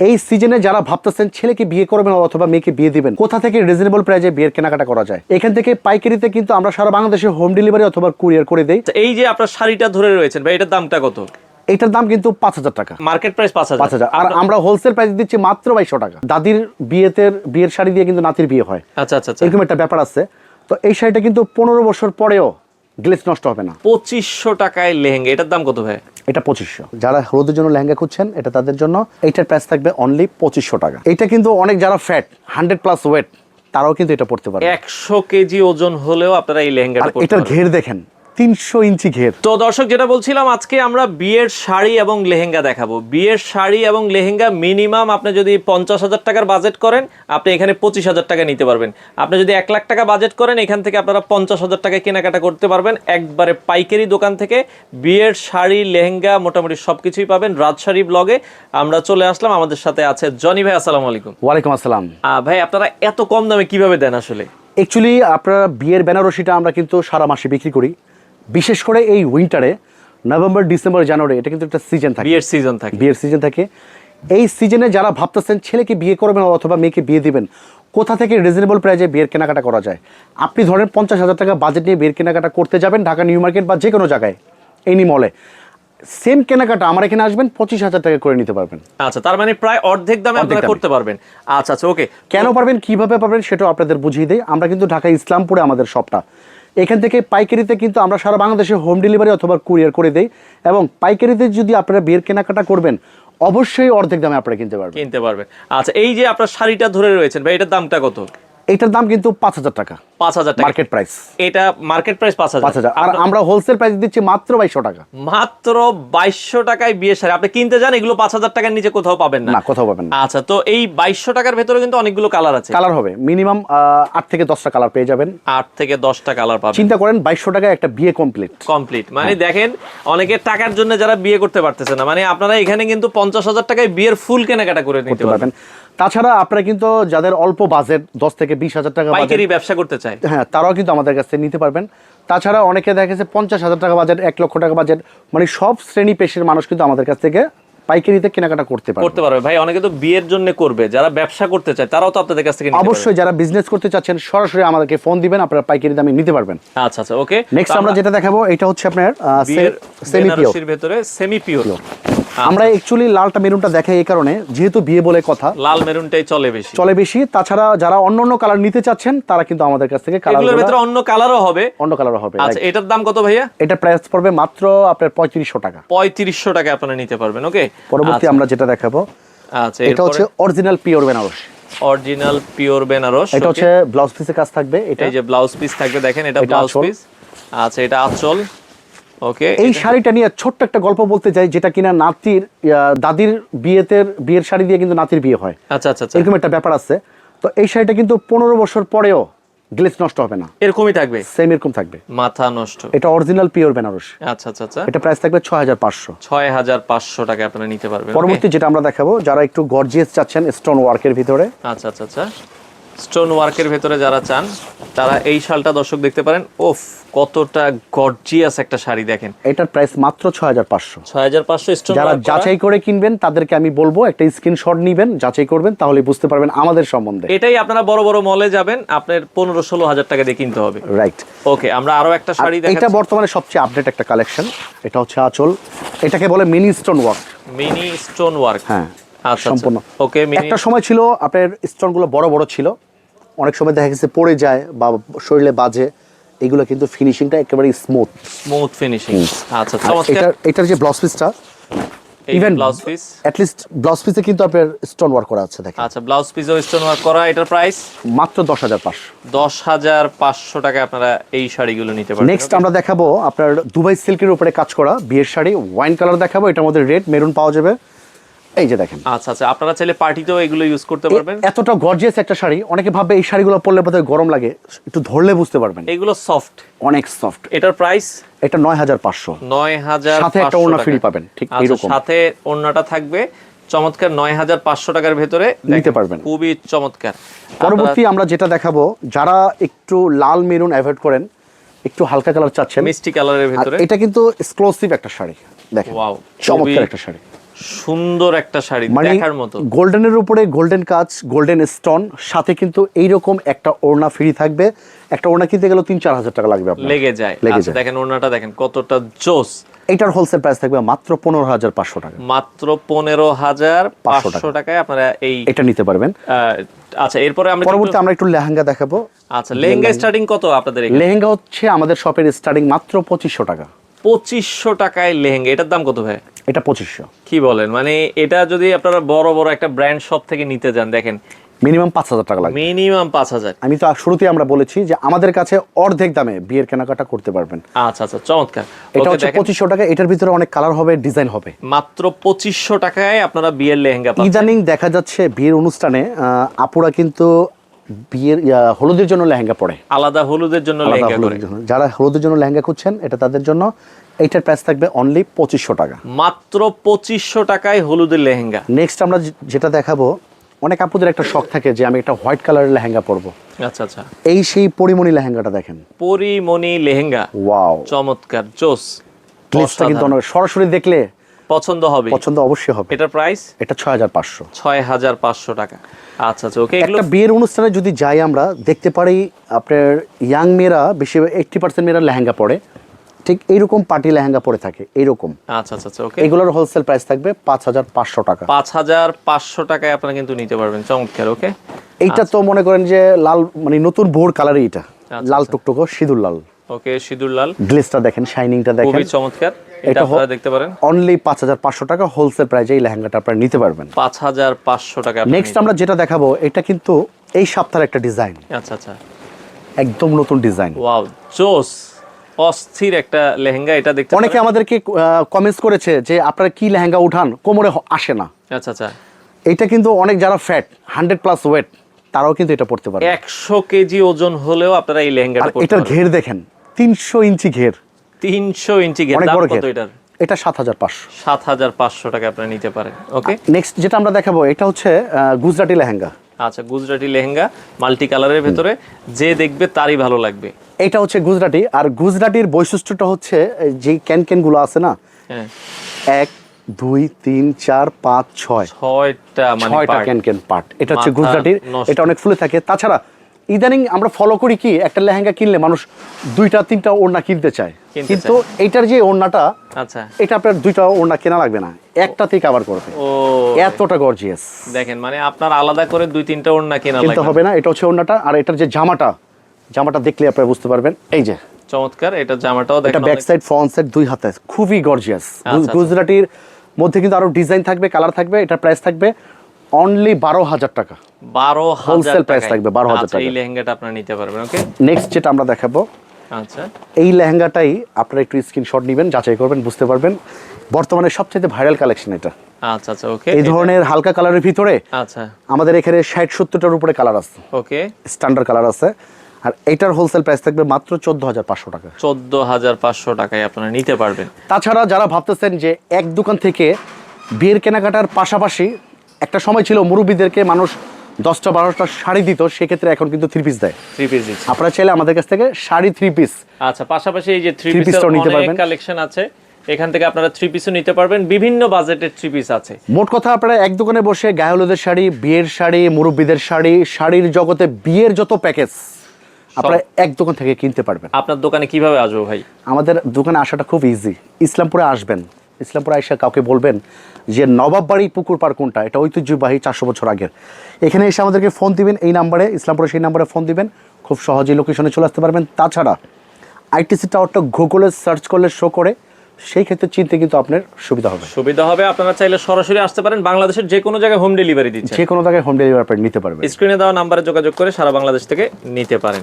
এই সিজনে যারা ভাবতেছেন ছেলেকে বিয়ে করবেন অথবা মেয়েকে বিয়ে দিবেন কোথা থেকে রিজনেবল প্রাইজে বিয়ের কেনাকাটা করা যায়? এখান থেকে পাইকারিতে কিন্তু আমরা সারা বাংলাদেশে হোম ডেলিভারি অথবা কুরিয়ার করে দেই। আচ্ছা, এই যে আপনার শাড়িটা ধরে রয়েছেন ভাই এটার দামটা কত? এটার দাম কিন্তু পাঁচ হাজার টাকা। মার্কেট প্রাইস পাঁচ পাঁচ হাজার। হাজার আর আমরা হোলসেল প্রাইস দিচ্ছি মাত্র বাইশশো টাকা। দাদির বিয়েতে বিয়ের শাড়ি দিয়ে কিন্তু নাতির বিয়ে হয়। আচ্ছা আচ্ছা আচ্ছা। এরকম একটা ব্যাপার আছে। তো এই শাড়িটা কিন্তু পনেরো বছর পরেও গ্লেস নষ্ট হবে না। পঁচিশশো টাকায় লেহেঙ্গা এটার দাম কত ভাই? এটা পঁচিশশো। যারা হলুদের জন্য লেহেঙ্গা খুঁজছেন এটা তাদের জন্য এইটার প্রাইস থাকবে অনলি পঁচিশশো টাকা। এটা কিন্তু অনেক যারা ফ্যাট হান্ড্রেড প্লাস ওয়েট তারাও কিন্তু এটা পড়তে পারে একশো কেজি ওজন হলেও আপনারা এই লেহেঙ্গা এটার ঘের দেখেন তিনশো ইঞ্চি ঘের। তো দর্শক যেটা বলছিলাম আজকে আমরা বিয়ের শাড়ি এবং লেহেঙ্গা দেখাবো। বিয়ের শাড়ি এবং লেহেঙ্গা মিনিমাম আপনি যদি পঞ্চাশ হাজার টাকার বাজেট করেন আপনি এখানে পঁচিশ হাজার টাকা নিতে পারবেন। আপনি যদি এক লাখ টাকা বাজেট করেন এখান থেকে আপনারা পঞ্চাশ হাজার টাকা কেনাকাটা করতে পারবেন। একবারে পাইকারি দোকান থেকে বিয়ের শাড়ি লেহেঙ্গা মোটামুটি সব কিছুই পাবেন রাজশাড়ি ব্লগে আমরা চলে আসলাম আমাদের সাথে আছে জনি ভাই আসসালামু আলাইকুম। ওয়ালাইকুম আসসালাম। ভাই আপনারা এত কম দামে কীভাবে দেন আসলে? অ্যাকচুয়ালি আপনারা বিয়ের বেনারসিটা আমরা কিন্তু সারা মাসে বিক্রি করি। বিশেষ করে এই উইন্টারে নভেম্বর ডিসেম্বর জানুয়ারি এটা কিন্তু একটা সিজন থাকে। বিয়ের সিজন থাকে। বিয়ের সিজন থাকে। এই সিজনে যারা ভাবতেছেন ছেলেকে বিয়ে করবেন অথবা মেয়েকে বিয়ে দিবেন কোথা থেকে রিজনেবল প্রাইজে বিয়ের কেনাকাটা করা যায়? আপনি ধরেন পঞ্চাশ হাজার টাকা বাজেট নিয়ে বিয়ের কেনাকাটা করতে যাবেন ঢাকা নিউ মার্কেট বা যে কোনো জায়গায় এনি মলে সেম কেনাকাটা আমার এখানে আসবেন পঁচিশ হাজার টাকা করে নিতে পারবেন। আচ্ছা তার মানে প্রায় অর্ধেক দামে আপনারা করতে পারবেন। আচ্ছা আচ্ছা ওকে কেন পারবেন কীভাবে পারবেন সেটাও আপনাদের বুঝিয়ে দেয় আমরা কিন্তু ঢাকা ইসলামপুরে আমাদের শপটা এখান থেকে পাইকারিতে কিন্তু আমরা সারা বাংলাদেশে হোম ডেলিভারি অথবা কুরিয়ার করে দেই এবং পাইকারিতে যদি আপনারা বিয়ের কেনাকাটা করবেন, অবশ্যই অর্ধেক দামে আপনারা কিনতে পারবেন। কিনতে পারবেন। আচ্ছা এই যে আপনার শাড়িটা ধরে রয়েছেন, ভাই, এটার দামটা কত? এইটার দাম কিন্তু পাঁচ হাজার টাকা। পাঁচ হাজার টাকা। মার্কেট প্রাইস এটা মার্কেট প্রাইস পাঁচ হাজার। পাঁচ হাজার। আর আমরা হোলসেল প্রাইস দিচ্ছি মাত্র বাইশশো টাকা। মাত্র বাইশশো টাকায় বিয়ে শাড়ি। আপনি কিনতে যান এগুলো পাঁচ হাজার টাকার নিচে কোথাও পাবেন না। না কোথাও পাবেন না। আচ্ছা তো এই বাইশশো টাকার ভেতরে কিন্তু অনেকগুলো কালার আছে। কালার হবে। মিনিমাম আট থেকে দশটা কালার পেয়ে যাবেন। আট থেকে দশটা কালার পাবেন। চিন্তা করেন বাইশশো টাকায় একটা বিয়ে কমপ্লিট কমপ্লিট মানে দেখেন অনেকে টাকার জন্য যারা বিয়ে করতে পারতেছে না। মানে আপনারা এখানে কিন্তু পঞ্চাশ হাজার টাকায় বিয়ের ফুল কেনাকাটা করে নিতে পারবেন। তাছাড়া আপনারা কিন্তু যাদের অল্প বাজেট দশ থেকে বিশ হাজার টাকা পাইকারি ব্যবসা করতে চায়। হ্যাঁ তারাও কিন্তু আমাদের কাছ থেকে নিতে পারবেন। তাছাড়া অনেকে দেখা গেছে পঞ্চাশ হাজার টাকা বাজেট এক লক্ষ টাকা বাজেট মানে সব শ্রেণি পেশির মানুষ কিন্তু আমাদের কাছ থেকে পাইকারিতে কেনাকাটা করতে পারে করতে পারবে। ভাই অনেকে তো বিয়ের জন্য করবে। যারা ব্যবসা করতে চায় তারাও তো আপনাদের কাছ থেকে অবশ্যই যারা বিজনেস করতে চাচ্ছেন সরাসরি আমাদেরকে ফোন দিবেন আপনারা পাইকারি দামে নিতে পারবেন। আচ্ছা আচ্ছা ওকে নেক্সট আমরা যেটা দেখাবো এটা হচ্ছে আপনার সেমি পিওর ভেতরে সেমি পিওর আমরা অ্যাকচুয়ালি লালটা মেরুনটা দেখাই এই কারণে যেহেতু বিয়ে বলে কথা। লাল মেরুনটাই চলে বেশি। চলে বেশি তাছাড়া যারা অন্য অন্য কালার নিতে চাচ্ছেন তারা কিন্তু আমাদের কাছ থেকে কালার ভেতরে অন্য কালারও হবে। অন্য কালার হবে আচ্ছা এটার দাম কত ভাইয়া? এটা প্রাইস পড়বে মাত্র আপনার পঁয়ত্রিশশো টাকা। পঁয়ত্রিশশো টাকা আপনারা নিতে পারবেন ওকে পরবর্তী আমরা যেটা দেখাবো আচ্ছা এটা হচ্ছে original pure Benaras original pure Benaras এটা হচ্ছে ব্লাউজ পিসের কাজ থাকবে এটা। এই যে ব্লাউজ পিস থাকবে দেখেন এটা এটা ব্লাউজ পিস আচ্ছা এটা আঁচল। ওকে এই শাড়িটা নিয়ে ছোট্ট একটা গল্প বলতে চাই যেটা কিনা নাতির দাদির বিয়েতে বিয়ের শাড়ি দিয়ে কিন্তু নাতির বিয়ে হয়। আচ্ছা আচ্ছা আচ্ছা। এরকম একটা ব্যাপার আছে। তো এই শাড়িটা কিন্তু পনেরো বছর পরেও গ্লেস নষ্ট হবে না। এরকমই থাকবে? সেম এরকম থাকবে। মাথা নষ্ট। এটা অরিজিনাল পিওর বেনারস আচ্ছা আচ্ছা আচ্ছা। এটা প্রাইস থাকবে ছয় হাজার পাঁচশো। ছয় হাজার পাঁচশো টাকা আপনারা নিতে পারবেন পরবর্তী যেটা আমরা দেখাবো যারা একটু গর্জিয়াস চাচ্ছেন স্টোন ওয়ার্কের ভিতরে। আচ্ছা আচ্ছা আচ্ছা। স্টোন ওয়ার্কের ভেতরে যারা চান তারা এই শালটা দর্শক দেখতে পারেন। ওফ কতটা গর্জিয়াস একটা শাড়ি দেখেন। এটার প্রাইস মাত্র ছয় হাজার পাঁচশো। ছয় হাজার পাঁচশো স্টোন যারা যাচাই করে কিনবেন তাদেরকে আমি বলব একটা স্ক্রিনশট নিবেন যাচাই করবেন তাহলে বুঝতে পারবেন আমাদের সম্বন্ধে। এটাই আপনারা বড় বড় মলে যাবেন আপনার পনেরো ষোলো হাজার টাকা দিয়ে কিনতে হবে। রাইট ওকে আমরা আরও একটা শাড়ি এটা বর্তমানে সবচেয়ে আপডেট একটা কালেকশন এটা হচ্ছে আঁচল এটাকে বলে mini stone work mini stone work হ্যাঁ। সম্পূর্ণ। ওকে একটা সময় ছিল আপনার স্টোনগুলো বড় বড় ছিল। অনেক সময় দেখা গেছে পড়ে যায় বা শরীরে বাজে। এগুলো কিন্তু ফিনিশিংটা একেবারে স্মুথ স্মুথ ফিনিশিং আচ্ছা চমৎকার। এটার যে ব্লাউজ পিসটা even- blouse piece at least blouse পিসে কিন্তু আপনার স্টোন ওয়ার্ক করা আছে দেখেন। আচ্ছা ব্লাউজ পিসও স্টোন ওয়ার্ক করা। এটার প্রাইস মাত্র দশ হাজার পাঁচশো। দশ হাজার পাঁচশো টাকা আপনারা এই শাড়িগুলো নিতে পারবেন নেক্সট আমরা দেখাবো আপনার দুবাই সিল্কের উপরে কাজ করা বিয়ের শাড়ি। ওয়াইন কালার দেখাবো। এটার মধ্যে রেড মেরুন পাওয়া যাবে। এই যে দেখেন। আচ্ছা আচ্ছা আপনারা চাইলে পার্টিতেও এগুলো ইউজ করতে পারবেন। এতটা গর্জিয়াস একটা শাড়ি অনেকে ভাববে এই শাড়িগুলো পরলে বোধহয় গরম লাগে একটু ধরলে বুঝতে পারবেন। এগুলো সফট অনেক সফট এটার প্রাইস এটা নয় হাজার পাঁচশো। নয় হাজার সাথে একটা ওড়না free পাবেন, ঠিক আচ্ছা, এইরকম। সাথে ওড়নাটা থাকবে চমৎকার নয় হাজার পাঁচশো টাকার ভেতরে। নিতে পারবেন। খুবই চমৎকার। পরবর্তী আমরা যেটা দেখাবো যারা একটু লাল মেরুন অ্যাভয়েড করেন একটু হালকা কালার চাচ্ছেন মিষ্টি কালারের ভেতরে। এটা কিন্তু এক্সক্লুসিভ একটা শাড়ি দেখেন। ওয়াও চমৎকার একটা শাড়ি। সুন্দর একটা শাড়ি মানে দেখার মতো। গোল্ডেনের উপরে গোল্ডেন কাজ গোল্ডেন স্টোন সাথে কিন্তু এইরকম একটা ওড়না ফ্রি থাকবে। একটা ওড়না কিনতে গেলেও তিন চার হাজার টাকা লাগবে আপনার। লেগে যায়। লেগে আচ্ছা যায়। দেখেন ওনাটা দেখেন কতটা জোস। এইটার হোলসেল প্রাইস থাকবে মাত্র পনেরো হাজার পাঁচশো টাকা। মাত্র পনেরো হাজার পাঁচশো টাকায় আপনারা এই এটা নিতে পারবেন। আচ্ছা এরপরে আমরা পরবর্তী আমরা একটু লেহেঙ্গা দেখাবো। আচ্ছা লেহেঙ্গা স্টার্টিং কত আপনাদের এখানে? লেহেঙ্গা হচ্ছে আমাদের শপের স্টার্টিং মাত্র পঁচিশশো টাকা। পঁচিশশো টাকায় লেহেঙ্গা। এটার দাম কত ভাই? এটা পঁচিশশো। কি বলেন? মানে এটা যদি আপনারা বড় বড় একটা ব্র্যান্ড শপ থেকে নিতে যান দেখেন। মিনিমাম পাঁচ হাজার টাকা লাগবে। মিনিমাম পাঁচ হাজার। আমি তো শুরুতেই আমরা বলেছি যে আমাদের কাছে অর্ধেক দামে বিয়ের কেনাকাটা করতে পারবেন। আচ্ছা আচ্ছা চমৎকার। এটা হচ্ছে পঁচিশশো টাকা এটার ভিতরে অনেক কালার হবে ডিজাইন হবে। মাত্র পঁচিশশো টাকায় আপনারা বিয়ের লেহেঙ্গা ইদানিং দেখা যাচ্ছে বিয়ের অনুষ্ঠানে আপুরা কিন্তু বিয়ের হলুদের জন্য লেহেঙ্গা পরে। আলাদা হলুদের জন্য লেহেঙ্গা হলুদের জন্য। যারা হলুদের জন্য লেহেঙ্গা খুঁজছেন এটা তাদের জন্য এইটার প্রাইস থাকবে অনলি পঁচিশশো টাকা। মাত্র পঁচিশশো টাকায় হলুদের লেহেঙ্গা। নেক্সট আমরা যেটা দেখাবো অনেক আপুদের একটা শখ থাকে যে আমি একটা হোয়াইট কালারের লেহেঙ্গা পরবো। আচ্ছা আচ্ছা। এই সেই পরিমণি লেহেঙ্গাটা দেখেন। পরিমণি লেহেঙ্গা। ওয়াও চমৎকার জোস। গ্লেসটা কিন্তু অনেক সরাসরি দেখলে পছন্দ হবে। পছন্দ অবশ্যই হবে। এটার প্রাইস এটা ছয় হাজার পাঁচশো। ছয় হাজার পাঁচশো টাকা। আচ্ছা আচ্ছা ওকে একটা বিয়ের অনুষ্ঠানে যদি যাই আমরা দেখতে পারি আপনার ইয়াং মেয়েরা বেশি এইটটি পার্সেন্ট মেয়েরা লেহেঙ্গা পরে। ঠিক এইরকম পার্টি লেহেঙ্গা পরে থাকে এইরকম। আচ্ছা আচ্ছা আচ্ছা ওকে এগুলোর হোলসেল প্রাইস থাকবে পাঁচ হাজার পাঁচশো টাকা। পাঁচ হাজার পাঁচশো টাকায় আপনারা কিন্তু নিতে পারবেন চমৎকার ওকে এইটা তো মনে করেন যে লাল মানে নতুন ভোর কালারই এটা। আচ্ছা, লাল টুকটুকো সিঁদুর লাল। ওকে সিঁদুর লাল। গ্লেসটা দেখেন শাইনিংটা দেখেন। খুবই চমৎকার। এটা আপনারা দেখতে পারেন। অনলি পাঁচ হাজার পাঁচশো টাকা হোলসেল প্রাইজে এই লেহেঙ্গাটা আপনারা নিতে পারবেন। পাঁচ হাজার পাঁচশো টাকা আপনি নেক্সট আমরা যেটা দেখাবো এটা কিন্তু এই সপ্তাহের একটা ডিজাইন আচ্ছা আচ্ছা। একদম নতুন ডিজাইন ওয়াও জোস। অস্থির একটা লেহেঙ্গা এটা দেখতে অনেকে আমাদেরকে কমেন্টস করেছে যে আপনারা কি লেহেঙ্গা উঠান কোমরে আসে না। আচ্ছা আচ্ছা। এটা কিন্তু অনেক যারা ফ্যাট হান্ড্রেড প্লাস ওয়েট তারাও কিন্তু এটা পড়তে পারে। একশো কেজি ওজন হলেও আপনারা এই লেহেঙ্গাটা এটার ঘের দেখেন তিনশো ইঞ্চি ঘের। তিনশো ইঞ্চি ঘের অনেক দাম বড় কত ঘের। এটার? এটা সাত হাজার পাঁচশো। সাত হাজার পাঁচশো টাকা আপনারা নিতে পারেন ওকে? নেক্সট যেটা আমরা দেখাবো এটা হচ্ছে গুজরাটি লেহেঙ্গা। আচ্ছা গুজরাটি লেহেঙ্গা মাল্টি কালারের ভেতরে। যে দেখবে তারই ভালো লাগবে। এটা হচ্ছে গুজরাটি আর গুজরাটির বৈশিষ্ট্যটা হচ্ছে যে ক্যান ক্যানগুলো আছে না? হ্যাঁ। এক দুই তিন চার পাঁচ ছয়। ছয়টা মানে ছয়টা ক্যান ক্যান পার্ট। এটা হচ্ছে গুজরাটির এটা অনেক ফুলে থাকে। তাছাড়া ইদানিং আমরা ফলো করি কি একটা লেহেঙ্গা কিনলে মানুষ দুইটা তিনটা ওড়না কিনতে চায়। কিন্তু এইটার যে ওড়নাটা আচ্ছা। এটা আপনার দুইটা ওড়না কেনা লাগবে না। একটাতেই কাভার করবে। ও। এতটা গর্জিয়াস দেখেন মানে আপনার আলাদা করে দুই তিনটা ওড়না কেনা কিনতে লাগবে হবে না এটা হচ্ছে ওড়নাটা আর এটার যে জামাটা জামাটা দেখলে আপনারা বুঝতে পারবেন। এই যে চমৎকার এটা জামাটাও এটা ব্যাক সাইড ফ্রন্ট সাইড দুই হাতে খুবই গর্জিয়াস আচ্ছা। গুজরাটির মধ্যে কিন্তু আরও ডিজাইন থাকবে কালার থাকবে এটার প্রাইস থাকবে অনলি বারো হাজার টাকা। বারো হাজার Wholesale price টাকায়। থাকবে, 12,000 আচ্ছা, এই লেহেঙ্গাটা আপনারা নিতে পারবেন ওকে নেক্সট যেটা আমরা দেখাবো আচ্ছা। এই লেহেঙ্গাটাই আপনারা একটু স্ক্রিনশট নেবেন যাচাই করবেন বুঝতে পারবেন। বর্তমানে সবচেয়ে ভাইরাল কালেকশন এটা। আচ্ছা আচ্ছা ওকে এই ধরনের হালকা কালারের ভিতরে আচ্ছা। আমাদের এখানে ষাট সত্তরটার উপরে কালার আছে। ওকে স্ট্যান্ডার্ড কালার আছে। আর এইটার হোলসেল প্রাইস থাকবে মাত্র চোদ্দ হাজার পাঁচশো টাকা। চোদ্দ হাজার পাঁচশো টাকায় আপনারা নিতে পারবেন। তাছাড়া যারা ভাবতেছেন যে এক দোকান থেকে বিয়ের কেনাকাটার পাশাপাশি একটা সময় ছিল মুরব্বীদেরকে মানুষ দশটা বারোটা শাড়ি দিত সেক্ষেত্রে এখন কিন্তু থ্রি পিস দেয়। থ্রি পিস দিচ্ছি। আপনারা চাইলে আমাদের কাছ থেকে শাড়ি থ্রি পিস আচ্ছা পাশাপাশি এই যে থ্রি টাও নিতে পারবেন। কালেকশন আছে। এখান থেকে আপনারা থ্রি পিসও নিতে পারবেন। বিভিন্ন বাজেটের থ্রি পিস আছে। মোট কথা আপনারা এক দোকানে বসে গায়ে হলুদের শাড়ি বিয়ের শাড়ি মুরব্বীদের শাড়ি শাড়ির জগতে বিয়ের যত প্যাকেজ আপনারা এক দোকান থেকে কিনতে পারবেন। আপনার দোকানে কীভাবে আসব ভাই? আমাদের দোকানে আসাটা খুব ইজি ইসলামপুরে আসবেন। ইসলামপুরে এসে কাউকে বলবেন যে নবাব বাড়ি পুকুর পার কোনটা? এটা ঐতিহ্যবাহী চারশো বছর আগের। এখানে এসে আমাদেরকে ফোন দিবেন এই নাম্বারে ইসলামপুরে সেই নাম্বারে ফোন দিবেন। খুব সহজেই লোকেশনে চলে আসতে পারবেন। তাছাড়া আইটিসি টাওয়ারটা গুগলে সার্চ করলে শো করে। সেই ক্ষেত্রে চিনতে কিন্তু আপনার সুবিধা হবে। সুবিধা হবে আপনারা চাইলে সরাসরি আসতে পারেন। বাংলাদেশের যে কোনো জায়গায় হোম ডেলিভারি দিচ্ছে যে কোনো জায়গায় হোম ডেলিভারি নিতে পারবেন। স্ক্রিনে দেওয়া নাম্বারে যোগাযোগ করে সারা বাংলাদেশ থেকে নিতে পারেন।